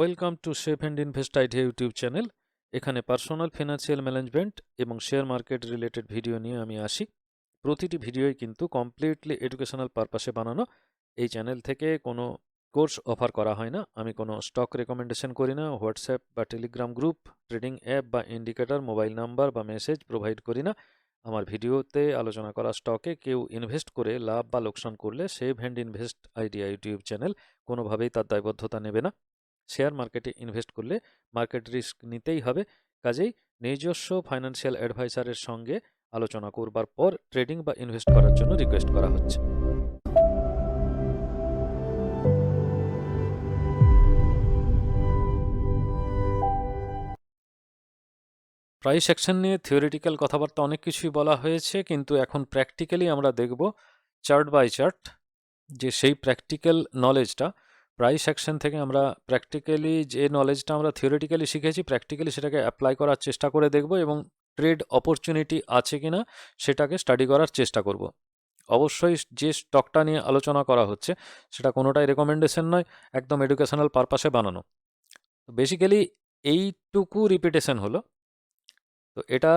Welcome to chef and invest idea YouTube channel এখানে personal financial management এবং share market related video নিয়ে আমি আসি। প্রতিটি ভিডিওই কিন্তু কমপ্লিটলি এডুকেশনাল পারপাসে বানানো। এই চ্যানেল থেকে কোনো কোর্স অফার করা হয় না। আমি কোনো স্টক রেকমেন্ডেশন করি না হোয়াটসঅ্যাপ বা টেলিগ্রাম গ্রুপ ট্রেডিং অ্যাপ বা ইন্ডিকেটর মোবাইল নাম্বার বা মেসেজ প্রোভাইড করি না। আমার ভিডিওতে আলোচনা করা স্টকে কেউ ইনভেস্ট করে লাভ বা লোকসান করলে safe and invest idea YouTube channel কোনোভাবেই তার দায়বদ্ধতা নেবে না। শেয়ার মার্কেটে ইনভেস্ট করলে মার্কেট রিস্ক নিতেই হবে। কাজেই নিজস্ব ফাইন্যান্সিয়াল অ্যাডভাইসারের সঙ্গে আলোচনা করবার পর ট্রেডিং বা ইনভেস্ট করার জন্য রিকোয়েস্ট করা হচ্ছে। প্রাইস অ্যাকশন নিয়ে থিওরিটিক্যাল কথাবার্তা অনেক কিছুই বলা হয়েছে, কিন্তু এখন প্র্যাকটিক্যালি আমরা দেখব চার্ট বাই চার্ট যে সেই প্র্যাকটিক্যাল নলেজটা প্রাইস সেকশন থেকে আমরা প্র্যাকটিক্যালি যে নলেজটা আমরা থিওরিটিক্যালি শিখেছি প্র্যাকটিক্যালি সেটাকে অ্যাপ্লাই করার চেষ্টা করে দেখব এবং ট্রেড অপরচুনিটি আছে কি না সেটাকে স্টাডি করার চেষ্টা করব। অবশ্যই যে স্টকটা নিয়ে আলোচনা করা হচ্ছে, সেটা কোনোটাই রেকমেন্ডেশন নয়, একদম এডুকেশনাল পারপাসে বানানো। বেসিক্যালি এইটুকু রিপিটেশন হলো। তো এটা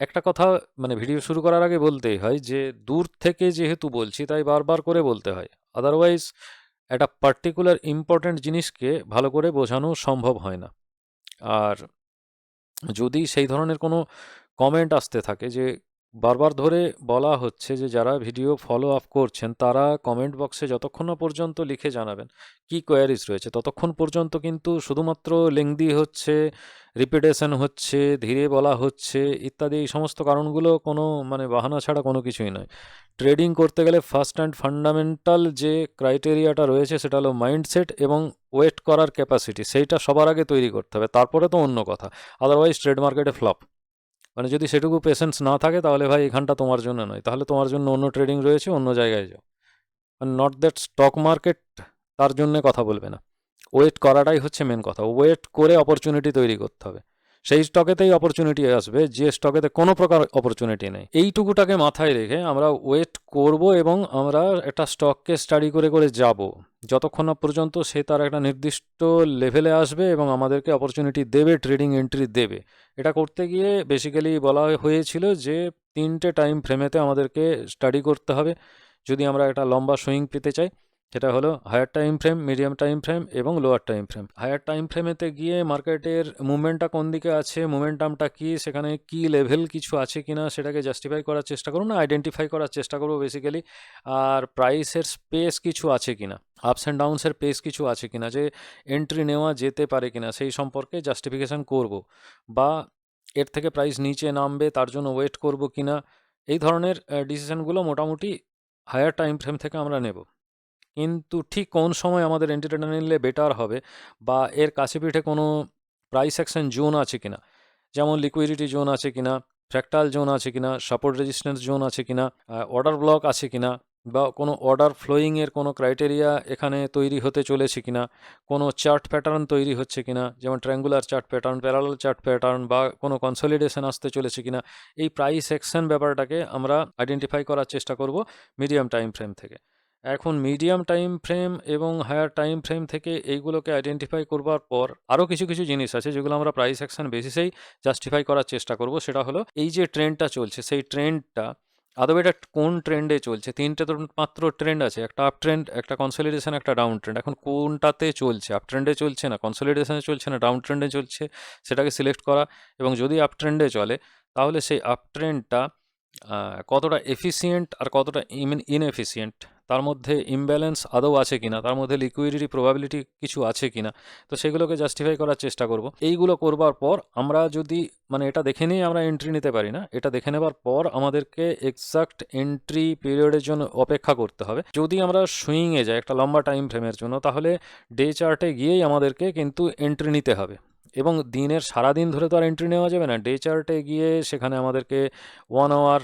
একটা কথা মানে ভিডিও শুরু করার আগে বলতেই হয় যে, দূর থেকে যেহেতু বলছি, তাই বারবার করে বলতে হয়। আদারওয়াইজ একটা পার্টিকুলার ইম্পর্ট্যান্ট জিনিসকে ভালো করে বোঝানো সম্ভব হয় না। আর যদি সেই ধরনের কোনো কমেন্ট আসতে থাকে যে বারবার ধরে বলা হচ্ছে যে, যারা ভিডিও ফলো আপ করছেন, তারা কমেন্ট বক্সে যতক্ষণ না পর্যন্ত লিখে জানাবেন কি কোয়ারিজ রয়েছে, ততক্ষণ পর্যন্ত কিন্তু শুধুমাত্র লেংদি হচ্ছে রিপিটেশন হচ্ছে, ধীরে বলা হচ্ছে, ইত্যাদি এই সমস্ত কারণগুলো কোনো মানে বাহানা ছাড়া কোনো কিছুই নয়। ট্রেডিং করতে গেলে ফার্স্ট অ্যান্ড ফান্ডামেন্টাল যে ক্রাইটেরিয়াটা রয়েছে, সেটা হলো মাইন্ডসেট এবং ওয়েট করার ক্যাপাসিটি সেইটা সবার আগে তৈরি করতে হবে, তারপরে তো অন্য কথা আদারওয়াইজ ট্রেড মার্কেটে ফ্লপ মানে যদি সেটুকু পেশেন্স না থাকে, তাহলে ভাই এখানটা তোমার জন্য নয়। তাহলে তোমার জন্য অন্য ট্রেডিং রয়েছে, অন্য জায়গায় যাও। নট দ্যাট স্টক মার্কেট তার জন্য কথা বলবে না। ওয়েট করাটাই হচ্ছে মেন কথা। ওয়েট করে অপরচুনিটি তৈরি করতে হবে। সেই স্টকেতেই অপরচুনিটি আসবে, যে স্টকেতে কোনো প্রকার অপরচুনিটি নেই। এইটুকুটাকে মাথায় রেখে আমরা ওয়েট করব এবং আমরা একটা স্টককে স্টাডি করে করে যাব। যতক্ষণ না পর্যন্ত সে তার একটা নির্দিষ্ট লেভেলে আসবে এবং আমাদেরকে অপরচুনিটি দেবে ট্রেডিং এন্ট্রি দেবে। এটা করতে গিয়ে বেসিক্যালি বলা হয়েছিল যে তিনটে টাইম ফ্রেমেতে আমাদেরকে স্টাডি করতে হবে। যদি আমরা একটা লম্বা সুইং পেতে চাই সেটা হলো higher time frame medium time frame এবং lower time frame higher time ফ্রেমেতে গিয়ে মার্কেটের মুভমেন্টটা কোন দিকে আছে মুভমেন্টামটা কি, সেখানে কি লেভেল কিছু আছে কি না সেটাকে জাস্টিফাই করার চেষ্টা করুন না আইডেন্টিফাই করার চেষ্টা করব বেসিক্যালি আর প্রাইসের স্পেস কিছু আছে কি না আপস অ্যান্ড ডাউনসের পেস কিছু আছে কি না যে এন্ট্রি নেওয়া যেতে পারে কি না সেই সম্পর্কে জাস্টিফিকেশান করব। বা এর থেকে প্রাইস নিচে নামবে, তার জন্য ওয়েট করব কি না এই ধরনের ডিসিশানগুলো মোটামুটি হায়ার টাইম ফ্রেম থেকে আমরা নেব। কিন্তু ঠিক কোন সময় আমাদের এন্ট্রিটা নিলে বেটার হবে বা এর কাছে পিঠে কোনো প্রাইস অ্যাকশন জোন আছে কিনা? যেমন লিকুইডিটি জোন আছে কিনা ফ্র্যাকটাল জোন আছে কিনা সাপোর্ট রেজিস্ট্যান্স জোন আছে কিনা অর্ডার ব্লক আছে কিনা, বা কোনো অর্ডার ফ্লোয়িংয়ের কোনো ক্রাইটেরিয়া এখানে তৈরি হতে চলেছে কিনা, কোনো চার্ট প্যাটার্ন তৈরি হচ্ছে কিনা, যেমন triangular chart pattern parallel chart pattern বা কোনো কনসলিডেশন আসতে চলেছে কিনা, এই প্রাইস অ্যাকশন ব্যাপারটাকে আমরা আইডেন্টিফাই করার চেষ্টা করব মিডিয়াম টাইম ফ্রেম থেকে। এখন মিডিয়াম টাইম ফ্রেম এবং হায়ার টাইম ফ্রেম থেকে এইগুলোকে আইডেন্টিফাই করবার পর আরও কিছু কিছু জিনিস আছে যেগুলো আমরা প্রাইস অ্যাকশন বেসিসেই জাস্টিফাই করার চেষ্টা করব। সেটা হলো এই যে ট্রেন্ডটা চলছে, সেই ট্রেন্ডটা আদৌ এটা কোন ট্রেন্ডে চলছে? তিনটে তো মাত্র ট্রেন্ড আছে, একটা আপ ট্রেন্ড একটা কনসলিডেশন একটা ডাউন ট্রেন্ড এখন কোনটাতে চলছে? আপ ট্রেন্ডে চলছে না? কনসলিডেশনে চলছে না? ডাউন ট্রেন্ডে চলছে? সেটাকে সিলেক্ট করা এবং যদি আপ ট্রেন্ডে চলে, তাহলে সেই আপ ট্রেন্ডটা কতটা এফিসিয়েন্ট আর কতটা ইন ইনএফিসিয়েন্ট তার মধ্যে ইমব্যালেন্স আদৌ আছে কিনা, তার মধ্যে লিকুইডিটি প্রবাবিলিটি কিছু আছে কিনা, তো সেগুলোকে জাস্টিফাই করার চেষ্টা করব। এইগুলো করবার পর আমরা যদি মানে এটা দেখে নিয়ে আমরা এন্ট্রি নিতে পারি না, এটা দেখে নেবার পর আমাদেরকে এক্সাক্ট এন্ট্রি পিরিয়ডের জন্য অপেক্ষা করতে হবে। যদি আমরা সুইংয়ে যাই একটা লম্বা টাইম ফ্রেমের জন্য, তাহলে ডে চার্টে গিয়েই আমাদেরকে কিন্তু এন্ট্রি নিতে হবে। এবং দিনের সারা দিন ধরে তো আর এন্ট্রি নেওয়া যাবে না ডে চার্টে গিয়ে সেখানে আমাদেরকে ওয়ান আওয়ার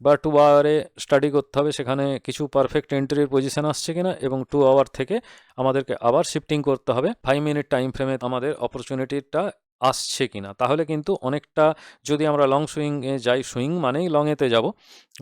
বা টু আওয়ারে স্টাডি করতে হবে, সেখানে কিছু পারফেক্ট এন্ট্রির পজিশান আসছে কিনা এবং টু আওয়ার থেকে আমাদেরকে আবার শিফটিং করতে হবে ফাইভ মিনিট টাইম ফ্রেমে আমাদের অপরচুনিটিটা আসছে কিনা। তাহলে কিন্তু অনেকটা যদি আমরা লং সুইংয়ে যাই সুইং মানেই লংয়েতে যাব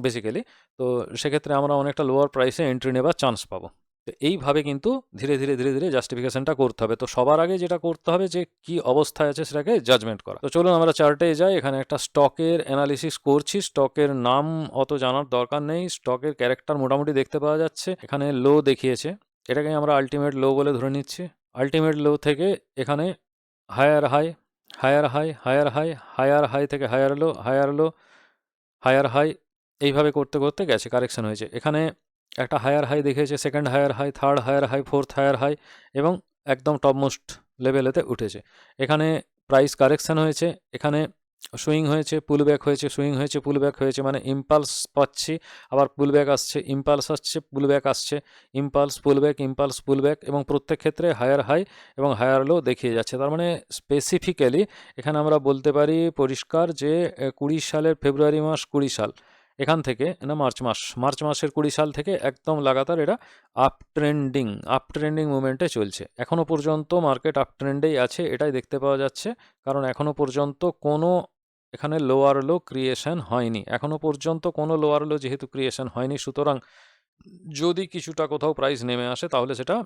বেসিক্যালি তো সেক্ষেত্রে আমরা অনেকটা লোয়ার প্রাইসে এন্ট্রি নেবার চান্স পাবো। তো এইভাবে কিন্তু ধীরে ধীরে ধীরে ধীরে জাস্টিফিকেশনটা করতে হবে। তো সবার আগে যেটা করতে হবে যে কি অবস্থায় আছে সেটাকে জাজমেন্ট করা। তো চলুন আমরা চার্টে যাই। এখানে একটা স্টকের অ্যানালিসিস করছি। স্টকের নাম অত জানার দরকার নেই। স্টকের ক্যারেক্টার মোটামুটি দেখতে পাওয়া যাচ্ছে। এখানে লো দেখিয়েছে। এটাকে আমরা আলটিমেট লো বলে ধরে নিচ্ছি। আলটিমেট লো থেকে এখানে higher high higher high higher high higher high থেকে higher low higher low higher high এইভাবে করতে করতে গেছে। কারেকশন হয়েছে। এখানে একটা হায়ার হাই দেখিয়েছে second higher high third higher high fourth higher high এবং একদম টপমোস্ট লেভেলেতে উঠেছে। এখানে প্রাইস কারেকশন হয়েছে, এখানে সুইং হয়েছে পুল ব্যাক হয়েছে সুইং হয়েছে পুল ব্যাক হয়েছে মানে ইম্পালস পাচ্ছি, আবার পুল ব্যাক আসছে ইম্পালস আসছে পুল ব্যাক আসছে impulse pull back impulse pull back এবং প্রত্যেক ক্ষেত্রে হায়ার হাই এবং হায়ার লো দেখিয়ে যাচ্ছে। তার মানে স্পেসিফিক্যালি এখানে আমরা বলতে পারি পরিষ্কার যে কুড়ি সালের ফেব্রুয়ারি মাস কুড়ি সাল এখান থেকে না মার্চ মাস, মার্চ মাসের কুড়ি সাল থেকে একদম লাগাতার এটা আপ ট্রেন্ডিং আপ ট্রেন্ডিং মুভমেন্টে চলছে। এখনও পর্যন্ত মার্কেট আপ ট্রেন্ডেই আছে, এটাই দেখতে পাওয়া যাচ্ছে। কারণ এখনও পর্যন্ত কোনো এখানে লোয়ার লো ক্রিয়েশন হয়নি। এখনও পর্যন্ত কোনো লোয়ার লো যেহেতু ক্রিয়েশন হয়নি, সুতরাং যদি কিছুটা কোথাও প্রাইস নেমে আসে, তাহলে সেটা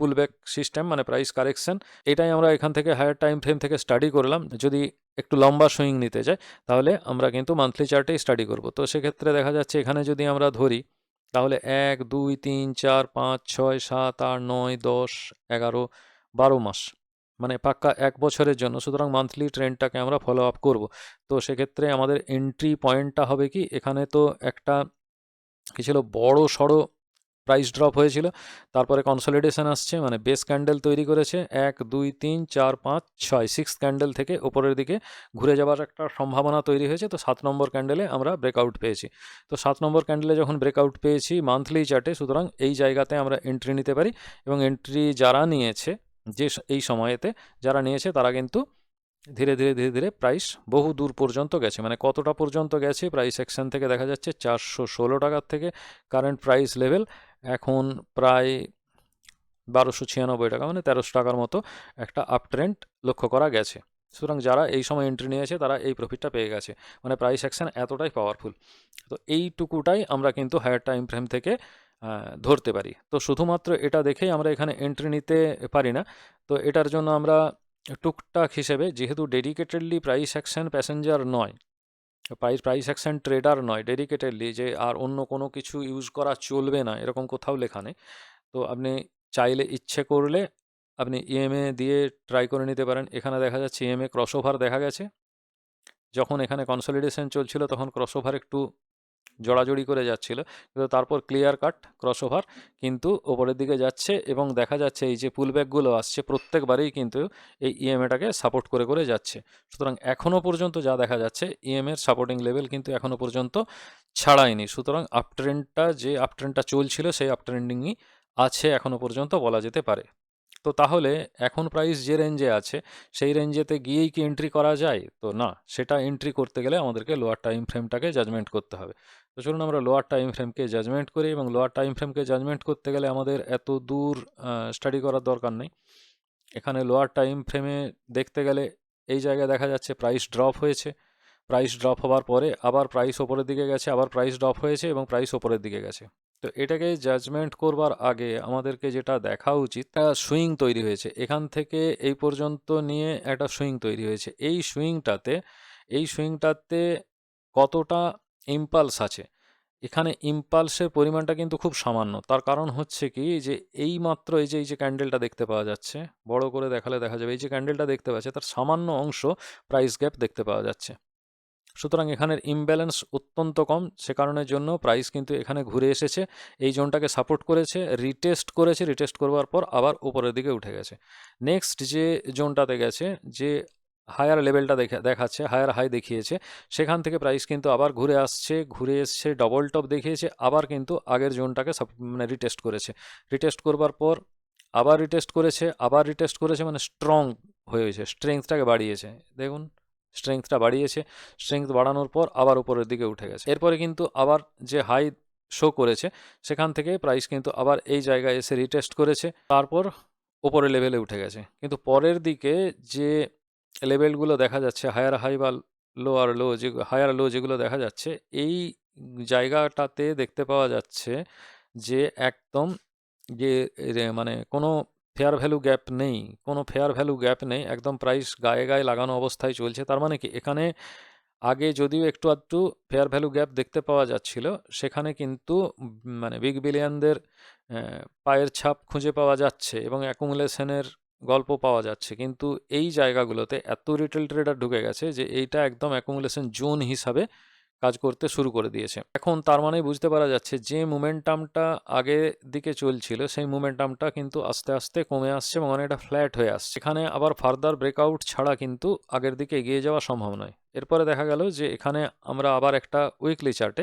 পুলব্যাক সিস্টেম মানে প্রাইস কারেকশন এটাই আমরা এখান থেকে হায়ার টাইম ফ্রেম থেকে স্টাডি করলাম। যদি একটু লম্বা সুইং নিতে চাই তাহলে আমরা কিন্তু মান্থলি চার্টেই স্টাডি করব। তো সেক্ষেত্রে দেখা যাচ্ছে এখানে যদি আমরা ধরি, তাহলে এক, দুই, তিন, চার, পাঁচ, ছয়, সাত, আট, নয়, দশ, এগারো, বারো মাস মানে পাক্কা এক বছরের জন্য। সুতরাং মান্থলি ট্রেন্ডটাকে আমরা ফলো আপ করব। তো সেক্ষেত্রে আমাদের এন্ট্রি পয়েন্টটা হবে কি, এখানে তো একটা কি ছিল বড় সড়ো প্রাইস ড্রপ হয়েছিল। তারপরে কনসলিডেশন আসছে মানে বেস ক্যান্ডেল তৈরি করেছে। এক, দুই, তিন, চার, পাঁচ, ছয় সিক্স ক্যান্ডেল থেকে ওপরের দিকে ঘুরে যাওয়ার একটা সম্ভাবনা তৈরি হয়েছে। তো সাত নম্বর ক্যান্ডেলে আমরা ব্রেকআউট পেয়েছি। তো সাত নম্বর ক্যান্ডেলে যখন ব্রেকআউট পেয়েছি মান্থলি চার্টে সুতরাং এই জায়গাতে আমরা এন্ট্রি নিতে পারি এবং এন্ট্রি যারা নিয়েছে, যে এই সময়েতে যারা নিয়েছে, তারা কিন্তু ধীরে ধীরে ধীরে ধীরে প্রাইস বহু দূর পর্যন্ত গেছে। মানে কতটা পর্যন্ত গেছে প্রাইস সেকশন থেকে দেখা যাচ্ছে চারশো ষোলো টাকার থেকে কারেন্ট প্রাইস লেভেল এখন প্রায় বারোশো ছিয়ানব্বই টাকা মানে তেরোশো টাকার মতো একটা আপ ট্রেন্ড লক্ষ্য করা গেছে। সুতরাং যারা এই সময় এন্ট্রি নিয়েছে, তারা এই প্রফিটটা পেয়ে গেছে। মানে প্রাইস অ্যাকশন এতটাই পাওয়ারফুল তো এইটুকুটাই আমরা কিন্তু হায়ার টাইম ফ্রেম থেকে ধরতে পারি। তো শুধুমাত্র এটা দেখেই আমরা এখানে এন্ট্রি নিতে পারি না। তো এটার জন্য আমরা টুকটাক হিসেবে, যেহেতু ডেডিকেটেডলি প্রাইস অ্যাকশন প্যাসেঞ্জার নয় প্রাইস প্রাইস অ্যাকশন ট্রেডার নয় ডেডিকেটেডলি যে আর অন্য কোনো কিছু ইউজ করা চলবে না, এরকম কোথাও লেখা নেই। তো আপনি চাইলে ইচ্ছে করলে আপনি ইএমএ দিয়ে ট্রাই করে নিতে পারেন। এখানে দেখা যাচ্ছে ইএমএ ক্রসওভার দেখা গেছে। যখন এখানে কনসলিডেশন চলছিল তখন ক্রসওভার একটু জড়াজড়ি করে যাচ্ছিল। কিন্তু তারপর ক্লিয়ার কাট ক্রসওভার কিন্তু ওপরের দিকে যাচ্ছে এবং দেখা যাচ্ছে এই যে পুলব্যাকগুলো আসছে, প্রত্যেকবারেই কিন্তু এই ইএমএটাকে সাপোর্ট করে করে যাচ্ছে। সুতরাং এখনও পর্যন্ত যা দেখা যাচ্ছে ইএমএর সাপোর্টিং লেভেল কিন্তু এখনও পর্যন্ত ছাড়ায়নি। সুতরাং আপট্রেন্ডটা যে আপট্রেন্ডটা চলছিল, সেই আপট্রেন্ডিংই আছে এখনও পর্যন্ত বলা যেতে পারে। তো তাহলে এখন প্রাইস যে রেঞ্জে আছে, সেই রেঞ্জেতে গিয়েই কি এন্ট্রি করা যায়? তো না, সেটা এন্ট্রি করতে গেলে আমাদেরকে লোয়ার টাইম ফ্রেমটাকে জাজমেন্ট করতে হবে। তো চলুন আমরা লোয়ার টাইম ফ্রেমকে জাজমেন্ট করি এবং লোয়ার টাইম ফ্রেমকে জাজমেন্ট করতে গেলে আমাদের এত দূর স্টাডি করার দরকার নেই। এখানে লোয়ার টাইম ফ্রেমে দেখতে গেলে এই জায়গায় দেখা যাচ্ছে প্রাইস ড্রপ হয়েছে। প্রাইস ড্রপ হওয়ার পরে আবার প্রাইস ওপরের দিকে গেছে, আবার প্রাইস ড্রপ হয়েছে এবং প্রাইস ওপরের দিকে গেছে। তো এটাকে জাজমেন্ট করবার আগে আমাদেরকে যেটা দেখা উচিত তা সুইং তৈরি হয়েছে। এখান থেকে এই পর্যন্ত নিয়ে একটা সুইং তৈরি হয়েছে। এই সুইংটাতে এই সুইংটাতে কতটা ইম্পালস আছে। এখানে ইম্পালসের পরিমাণটা কিন্তু খুব সামান্য। তার কারণ হচ্ছে কি, যে এই মাত্র এই যে এই যে ক্যান্ডেলটা দেখতে পাওয়া যাচ্ছে, বড় করে দেখালে দেখা যাবে, এই যে ক্যান্ডেলটা দেখতে পাচ্ছে, তার সামান্য অংশ প্রাইস গ্যাপ দেখতে পাওয়া যাচ্ছে। সুতরাং এখানের ইমব্যালেন্স অত্যন্ত কম, সে কারণের জন্য প্রাইস কিন্তু এখানে ঘুরে এসেছে, এই জোনটাকে সাপোর্ট করেছে রিটেস্ট করেছে রিটেস্ট করবার পর আবার উপরের দিকে উঠে গেছে। নেক্সট যে জোনটাতে গেছে, যে হায়ার লেভেলটা দেখে, দেখাচ্ছে, হায়ার হাই দেখিয়েছে। সেখান থেকে প্রাইস কিন্তু আবার ঘুরে আসছে, ঘুরে এসছে ডবল টপ দেখিয়েছে, আবার কিন্তু আগের জোনটাকে মানে রিটেস্ট করেছে। রিটেস্ট করবার পর আবার রিটেস্ট করেছে, আবার রিটেস্ট করেছে মানে স্ট্রং হয়েছে স্ট্রেংথটাকে বাড়িয়েছে। দেখুন স্ট্রেংথটা বাড়িয়েছে স্ট্রেংথ বাড়ানোর পর আবার উপরের দিকে উঠে গেছে। এরপরে কিন্তু আবার যে হাই শো করেছে, সেখান থেকে প্রাইস কিন্তু আবার এই জায়গায় এসে রিটেস্ট করেছে, তারপর ওপরে লেভেলে উঠে গেছে। কিন্তু পরের দিকে যে লেভেলগুলো দেখা যাচ্ছে, হায়ার হাই বা লো আর লো যে, হায়ার, লো যেগুলো দেখা যাচ্ছে, এই জায়গাটাতে দেখতে পাওয়া যাচ্ছে যে একদম যে মানে কোনো ফেয়ার ভ্যালু গ্যাপ নেই, কোনো ফেয়ার ভ্যালু গ্যাপ নেই, একদম প্রাইস গায়ে গায়ে লাগানো অবস্থায় চলছে। তার মানে কি? এখানে আগে যদিও একটু আধটু ফেয়ার ভ্যালু গ্যাপ দেখতে পাওয়া যাচ্ছিল, সেখানে কিন্তু মানে বিগ বিলিয়নদের পায়ের ছাপ খুঁজে পাওয়া যাচ্ছে এবং অ্যাকুমুলেশনের গল্প পাওয়া যাচ্ছে। কিন্তু এই জায়গাগুলোতে এত রিটেল ট্রেডার ঢুকে গেছে যে এইটা একদম অ্যাকুমুলেশন জোন হিসাবে কাজ করতে শুরু করে দিয়েছে। এখন তার মানে বুঝতে পারা যাচ্ছে যে মোমেন্টামটা আগে দিকে চলছিল, সেই মোমেন্টামটা কিন্তু আস্তে আস্তে কমে আসছে এবং অনেকটা ফ্ল্যাট হয়ে আসছে। এখানে আবার ফার্দার ব্রেকআউট ছাড়া কিন্তু আগের দিকে এগিয়ে যাওয়া সম্ভব নয়। এরপরে দেখা গেল যে এখানে আমরা আবার একটা উইকলি চার্টে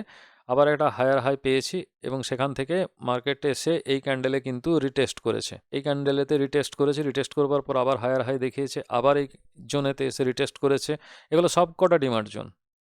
আবার একটা হায়ার হাই পেয়েছি এবং সেখান থেকে মার্কেটে এসে এই ক্যান্ডেলে কিন্তু রিটেস্ট করেছে। এই ক্যান্ডেলেতে রিটেস্ট করেছে রিটেস্ট করবার পর আবার হায়ার হাই দেখিয়েছে, আবার এই জোনেতে এসে রিটেস্ট করেছে। এগুলো সব কটা ডিমার্ট জোন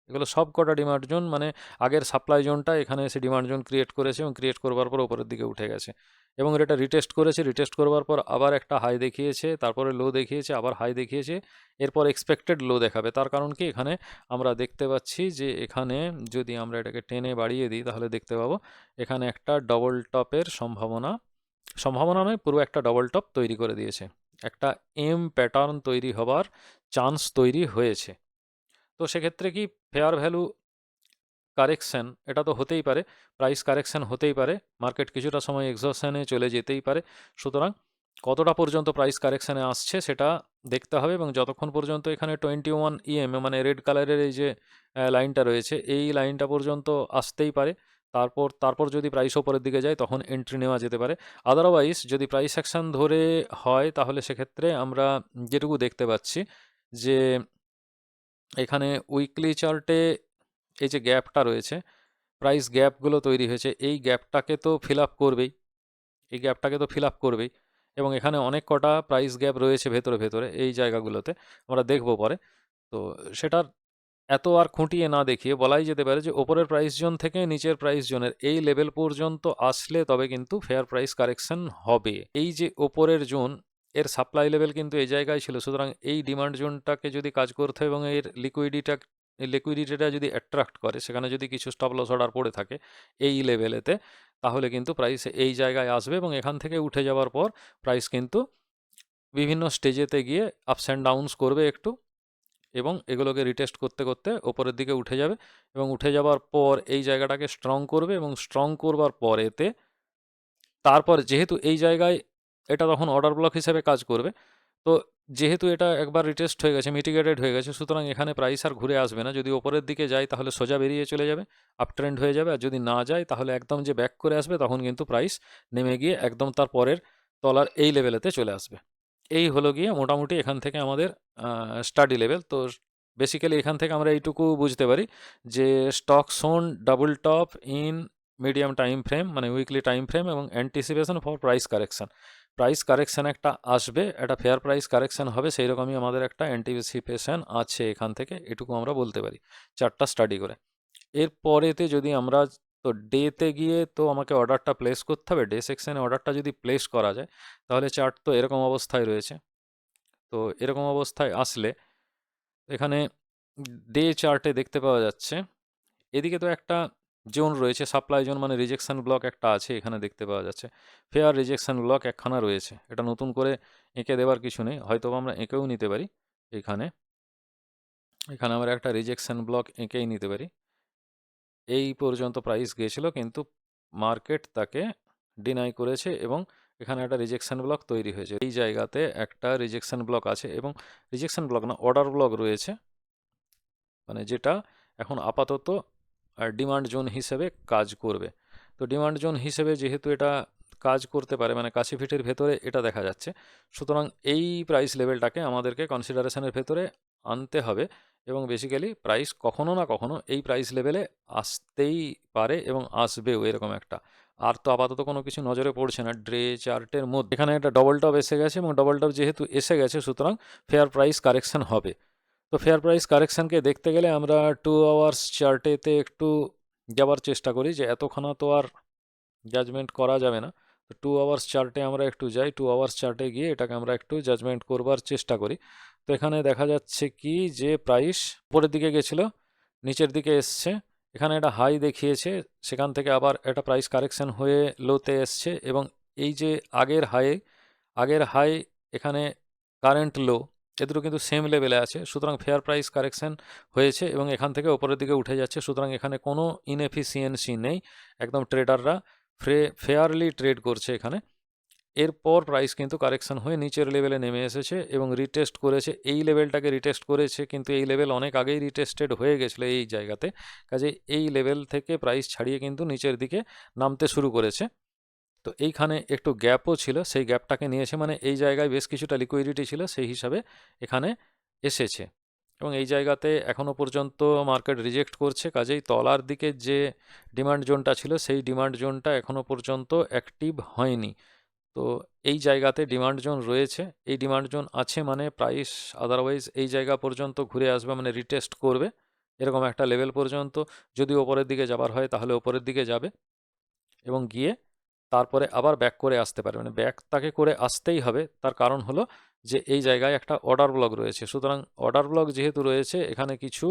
এগুলো সব কটা ডিমান্ড জোন মানে আগের সাপ্লাই জোনটা এখানে এসে ডিমান্ড জোন ক্রিয়েট করেছে এবং ক্রিয়েট করবার পর উপরের দিকে উঠে গেছে। এবং এটা রিটেস্ট করেছে রিটেস্ট করবার পর আবার একটা হাই দেখিয়েছে, তারপরে লো দেখিয়েছে, আবার হাই দেখিয়েছে, এরপর এক্সপেক্টেড লো দেখাবে। তার কারণ কি? এখানে আমরা দেখতে পাচ্ছি যে এখানে যদি আমরা এটাকে টেনে বাড়িয়ে দিই, তাহলে দেখতে পাবো এখানে একটা ডবল টপের সম্ভাবনা সম্ভাবনা নয় পুরো একটা ডবল টপ তৈরি করে দিয়েছে। একটা এম প্যাটার্ন তৈরি হবার চান্স তৈরি হয়েছে। তো সেক্ষেত্রে কি ফেয়ার ভ্যালু কারেকশন এটা তো হতেই পারে প্রাইস কারেকশন হতেই পারে মার্কেট কিছুটা সময় এক্সশনে চলে যেতেই পারে। সুতরাং কতটা পর্যন্ত প্রাইস কারেকশানে আসছে সেটা দেখতে হবে এবং যতক্ষণ পর্যন্ত এখানে টোয়েন্টি ওয়ান ইএম মানে রেড কালারের এই যে লাইনটা রয়েছে, এই লাইনটা পর্যন্ত আসতেই পারে। তারপর তারপর যদি প্রাইস ওপরের দিকে যায় তখন এন্ট্রি নেওয়া যেতে পারে। আদারওয়াইজ যদি প্রাইস অ্যাকশান ধরে হয় তাহলে সেক্ষেত্রে আমরা যেটুকু দেখতে পাচ্ছি যে এখানে উইকলি চার্টে এই যে গ্যাপটা রয়েছে প্রাইস গ্যাপগুলো তৈরি হয়েছে, এই গ্যাপটাকে তো ফিল আপ করবেই, এই গ্যাপটাকে তো ফিল আপ করবেই, এবং এখানে অনেক কটা প্রাইস গ্যাপ রয়েছে ভেতরে ভেতরে, এই জায়গাগুলোতে, আমরা দেখব পরে। তো সেটার এত আর খুঁটিয়ে না দেখিয়ে বলাই যেতে পারে যে ওপরের প্রাইস জোন থেকে নিচের প্রাইস জোনের এই লেভেল পর্যন্ত আসলে তবে কিন্তু ফেয়ার প্রাইস কারেকশন হবে। এই যে ওপরের জোন এর সাপ্লাই লেভেল কিন্তু এই জায়গায় ছিল। সুতরাং এই ডিমান্ড জোনটাকে যদি কাজ করতে এবং এর লিকুইডিটা লিকুইডিটিটা যদি অ্যাট্রাক্ট করে, সেখানে যদি কিছু স্টপ লস অর্ডার পড়ে থাকে এই লেভেলেতে তাহলে কিন্তু প্রাইস এই জায়গায় আসবে এবং এখান থেকে উঠে যাওয়ার পর প্রাইস কিন্তু বিভিন্ন স্টেজেতে গিয়ে আপস অ্যান্ড ডাউনস করবে একটু এবং এগুলোকে রিটেস্ট করতে করতে ওপরের দিকে উঠে যাবে এবং উঠে যাওয়ার পর এই জায়গাটাকে স্ট্রং করবে এবং স্ট্রং করবার পর এতে তারপর যেহেতু এই জায়গায় এটা তখন অর্ডার ব্লক হিসেবে কাজ করবে। তো যেহেতু এটা একবার রিটেস্ট হয়ে গেছে মিটিগেটেড হয়ে গেছে, সুতরাং এখানে প্রাইস আর ঘুরে আসবে না। যদি ওপরের দিকে যায়, তাহলে সোজা বেরিয়ে চলে যাবে আপ ট্রেন্ড হয়ে যাবে। আর যদি না যায়, তাহলে একদম যে ব্যাক করে আসবে, তখন কিন্তু প্রাইস নেমে গিয়ে একদম তার পরের তলার এই লেভেলেতে চলে আসবে। এই হলো গিয়ে মোটামুটি এখান থেকে আমাদের স্টাডি লেভেল তো বেসিক্যালি এখান থেকে আমরা এইটুকু বুঝতে পারি যে stock shown double top in medium time frame মানে উইকলি টাইম ফ্রেম এবং anticipation for price correction price correction একটা আসবে, একটা ফেয়ার প্রাইস কারেকশান হবে সেই রকমই আমাদের একটা অ্যান্টিসিপেশন আছে এখান থেকে, এটুকু আমরা বলতে পারি, চারটা স্টাডি করে। এর পরেতে যদি আমরা, তো ডেতে গিয়ে তো আমাকে অর্ডারটা প্লেস করতে হবে ডে সেকশানে অর্ডারটা যদি প্লেস করা যায়, তাহলে চার্ট তো এরকম অবস্থায় রয়েছে। তো এরকম অবস্থায় আসলে, এখানে ডে চার্টে দেখতে পাওয়া যাচ্ছে, এদিকে তো একটা জোন রয়েছে, সাপ্লাই জোন মানে রিজেকশন ব্লক একটা আছে, এখানে দেখতে পাওয়া যাচ্ছে। ফেয়ার রিজেকশন ব্লক একখানা রয়েছে, এটা নতুন করে এঁকে দেওয়ার কিছু নেই হয়তো আমরা এঁকেও নিতে পারি এখানে। এখানে আমরা একটা রিজেকশন ব্লক এঁকেই নিতে পারি। এই পর্যন্ত প্রাইস গিয়েছিল, কিন্তু মার্কেট তাকে ডিনাই করেছে এবং এখানে একটা রিজেকশন ব্লক তৈরি হয়েছে। এই জায়গাতে একটা রিজেকশন ব্লক আছে এবং রিজেকশন ব্লক না অর্ডার ব্লক রয়েছে। মানে যেটা এখন আপাতত ডিমান্ড জোন হিসেবে কাজ করবে। তো ডিমান্ড জোন হিসেবে যেহেতু এটা কাজ করতে পারে মানে কাছে ফিটের ভেতরে এটা দেখা যাচ্ছে, সুতরাং এই প্রাইস লেভেলটাকে আমাদেরকে কনসিডারেশনের ভেতরে আনতে হবে এবং বেসিক্যালি প্রাইস কখনো না কখনো এই প্রাইস লেভেলে আসতেই পারে এবং আসবেও এরকম একটা। আর তো আপাতত কোনো কিছু নজরে পড়ছে না, ড্রে চার্টের মধ্যে। এখানে একটা ডবল টপ এসে গেছে এবং ডবল টপ যেহেতু এসে গেছে, সুতরাং ফেয়ার প্রাইস কারেকশন হবে। তো ফেয়ার প্রাইস কারেকশানকে দেখতে গেলে আমরা টু আওয়ার্স চার্টেতে একটু যাবার চেষ্টা করি যে এতখানা তো আর জাজমেন্ট করা যাবে না। তো টু আওয়ার্স চার্টে আমরা একটু যাই টু আওয়ার্স চার্টে গিয়ে এটাকে আমরা একটু জাজমেন্ট করবার চেষ্টা করি। তো এখানে দেখা যাচ্ছে কি যে প্রাইস উপরের দিকে গেছিল, নিচের দিকে এসছে, এখানে একটা হাই দেখিয়েছে, সেখান থেকে আবার একটা প্রাইস কারেকশন হয়ে লোতে এসছে এবং এই যে আগের হাই আগের হাই এখানে কারেন্ট লো এ দুটো কিন্তু সেম লেভেলে আছে। সুতরাং ফেয়ার প্রাইস কারেকশন হয়েছে এবং এখান থেকে ওপরের দিকে উঠে যাচ্ছে। সুতরাং এখানে কোনো ইনএফিসিয়েন্সি নেই। একদম ট্রেডাররা ফ্রে ফেয়ারলি ট্রেড করছে এখানে। এরপর প্রাইস কিন্তু কারেকশন হয়ে নিচের লেভেলে নেমে এসেছে এবং রিটেস্ট করেছে। এই লেভেলটাকে রিটেস্ট করেছে কিন্তু এই লেভেল অনেক আগেই রিটেস্টেড হয়ে গেছিল এই জায়গাতে। কাজে এই লেভেল থেকে প্রাইস ছাড়িয়ে কিন্তু নিচের দিকে নামতে শুরু করেছে। তো এইখানে একটু গ্যাপও ছিল, সেই গ্যাপটাকে নিয়েছে মানে এই জায়গায় বেশ কিছুটা লিকুইডিটি ছিল, সেই হিসাবে এখানে এসেছে। এবং এই জায়গাতে এখনও পর্যন্ত মার্কেট রিজেক্ট করছে, কাজেই তলার দিকে যে ডিমান্ড জোনটা ছিল, সেই ডিমান্ড জোনটা এখনও পর্যন্ত অ্যাক্টিভ হয়নি। তো এই জায়গাতে ডিমান্ড জোন রয়েছে, এই ডিমান্ড জোন আছে মানে প্রাইস আদারওয়াইজ এই জায়গা পর্যন্ত ঘুরে আসবে মানে রিটেস্ট করবে, এরকম একটা লেভেল পর্যন্ত। যদি ওপরের দিকে যাবার হয় তাহলে ওপরের দিকে যাবে। এবং গিয়ে তারপরে আবার ব্যাক করে আসতে পারে। মানে ব্যাক তাকে করে আসতেই হবে। তার কারণ হলো যে এই জায়গায় একটা অর্ডার ব্লক রয়েছে। সুতরাং অর্ডার ব্লক যেহেতু রয়েছে, এখানে কিছু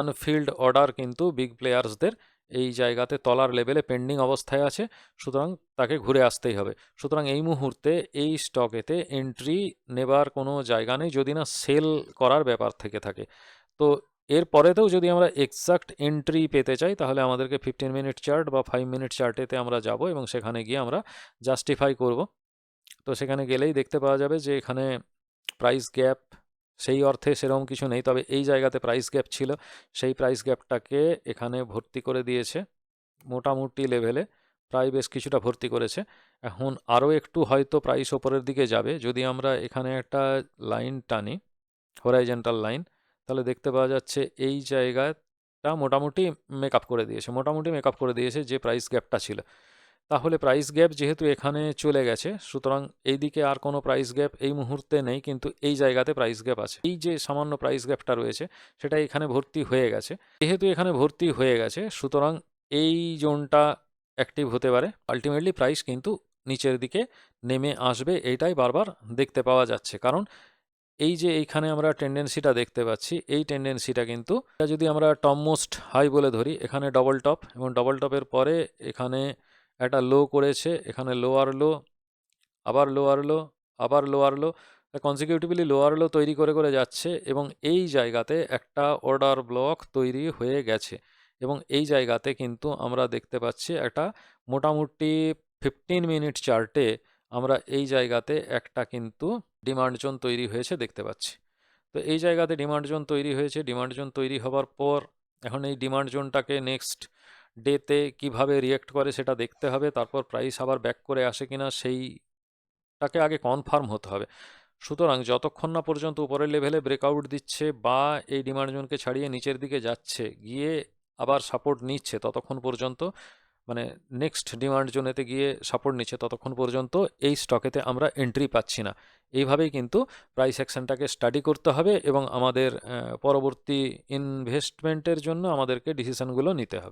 আনফিল্ড অর্ডার কিন্তু বিগ প্লেয়ার্সদের এই জায়গাতে তলার লেভেলে পেন্ডিং অবস্থায় আছে। সুতরাং তাকে ঘুরে আসতেই হবে। সুতরাং এই মুহূর্তে এই স্টকেতে এন্ট্রি নেবার কোনো জায়গা নেই, যদি না সেল করার ব্যাপার থেকে থাকে। তো এর পরেতেও যদি আমরা এক্সাক্ট এন্ট্রি পেতে চাই, তাহলে আমাদেরকে ফিফটিন মিনিট চার্ট বা ফাইভ মিনিট চার্টেতে আমরা যাব এবং সেখানে গিয়ে আমরা জাস্টিফাই করব। তো সেখানে গেলেই দেখতে পাওয়া যাবে যে এখানে প্রাইস গ্যাপ সেই অর্থে সেরকম কিছু নেই, তবে এই জায়গাতে প্রাইস গ্যাপ ছিল। সেই প্রাইস গ্যাপটাকে এখানে ভর্তি করে দিয়েছে। মোটামুটি লেভেলে প্রায় বেশ কিছুটা ভর্তি করেছে। এখন আরও একটু হয়তো প্রাইস ওপরের দিকে যাবে। যদি আমরা এখানে একটা লাইন টানি হরাইজেন্টাল লাইন তাহলে দেখতে পাওয়া যাচ্ছে এই জায়গাটা মোটামুটি মেকআপ করে দিয়েছে। মোটামুটি মেকআপ করে দিয়েছে যে প্রাইস গ্যাপটা ছিল। তাহলে প্রাইস গ্যাপ যেহেতু এখানে চলে গেছে, সুতরাং এইদিকে আর কোনো প্রাইস গ্যাপ এই মুহূর্তে নেই, কিন্তু এই জায়গাতে প্রাইস গ্যাপ আছে। এই যে সামান্য প্রাইস গ্যাপটা রয়েছে, সেটা এখানে ভর্তি হয়ে গেছে। যেহেতু এখানে ভর্তি হয়ে গেছে, সুতরাং এই জোনটা অ্যাক্টিভ হতে পারে। আলটিমেটলি প্রাইস কিন্তু নিচের দিকে নেমে আসবে এইটাই বারবার দেখতে পাওয়া যাচ্ছে। কারণ এই যে এইখানে আমরা টেন্ডেন্সিটা দেখতে পাচ্ছি, এই টেন্ডেন্সিটা কিন্তু, এটা যদি আমরা টপ মোস্ট হাই বলে ধরি, এখানে ডবল টপ এবং ডবল টপের পরে এখানে একটা লো করেছে, এখানে লোয়ার লো আবার লোয়ার লো আবার lower low consecutively lower low তৈরি করে করে যাচ্ছে এবং এই জায়গাতে একটা অর্ডার ব্লক তৈরি হয়ে গেছে এবং এই জায়গাতে কিন্তু আমরা দেখতে পাচ্ছি একটা মোটামুটি ফিফটিন মিনিট চার্টে আমরা এই জায়গাতে একটা কিন্তু ডিমান্ড জোন তৈরি হয়েছে দেখতে পাচ্ছি। তো এই জায়গাতে ডিমান্ড জোন তৈরি হয়েছে। ডিমান্ড জোন তৈরি হবার পর এখন এই ডিমান্ড জোনটাকে নেক্সট ডেতে কীভাবে রিয়েক্ট করে সেটা দেখতে হবে। তারপর প্রাইস আবার ব্যাক করে আসে কিনা সেইটাকে আগে কনফার্ম হতে হবে। সুতরাং যতক্ষণ না পর্যন্ত উপরের লেভেলে ব্রেকআউট দিচ্ছে বা এই ডিমান্ড জোনকে ছাড়িয়ে নিচের দিকে যাচ্ছে, গিয়ে আবার সাপোর্ট নিচ্ছে, ততক্ষণ পর্যন্ত মানে নেক্সট ডিমান্ড জোনেতে গিয়ে সাপোর্ট নিচ্ছে ততক্ষণ পর্যন্ত এই স্টকেতে আমরা এন্ট্রি পাচ্ছি না। এইভাবেই কিন্তু প্রাইস অ্যাকশনটাকে স্টাডি করতে হবে এবং আমাদের পরবর্তী ইনভেস্টমেন্টের জন্য আমাদেরকে ডিসিশানগুলো নিতে হবে।